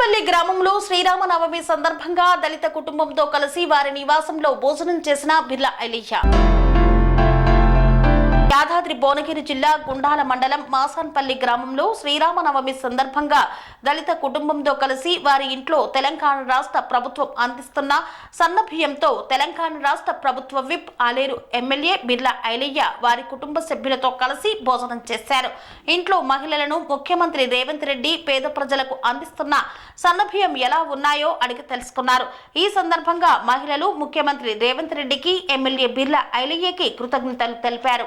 మాసంపల్లి గ్రామంలో శ్రీరామనవమి సందర్భంగా దళిత కుటుంబంతో కలిసి వారి నివాసంలో భోజనం చేసిన బిర్లా ఐలియా యాదాద్రి భువనగిరి జిల్లా గుండాల మండలం మాసాన్పల్లి గ్రామంలో శ్రీరామనవమి సందర్భంగా దళిత కుటుంబంతో కలిసి వారి ఇంట్లో తెలంగాణ రాష్ట్ర ప్రభుత్వం అందిస్తున్న సన్నబియ్యంతో తెలంగాణ రాష్ట్ర ప్రభుత్వ విప్ ఆలేరు ఎమ్మెల్యే బిర్లా ఐలయ్య వారి కుటుంబ సభ్యులతో కలిసి భోజనం చేశారు. ఇంట్లో మహిళలను ముఖ్యమంత్రి రేవంత్ రెడ్డి పేద ప్రజలకు అందిస్తున్న సన్నబియ్యం ఎలా ఉన్నాయో అడిగి తెలుసుకున్నారు. ఈ సందర్భంగా మహిళలు ముఖ్యమంత్రి రేవంత్ రెడ్డికి ఎమ్మెల్యే బిర్లా ఐలయ్యకి కృతజ్ఞతలు తెలిపారు.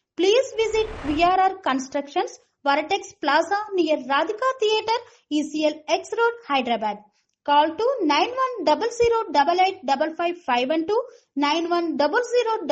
Please visit VRR Constructions, Varatex Plaza near Radhika Theatre, ECL X Road, Hyderabad. Call to 9100 885512 9100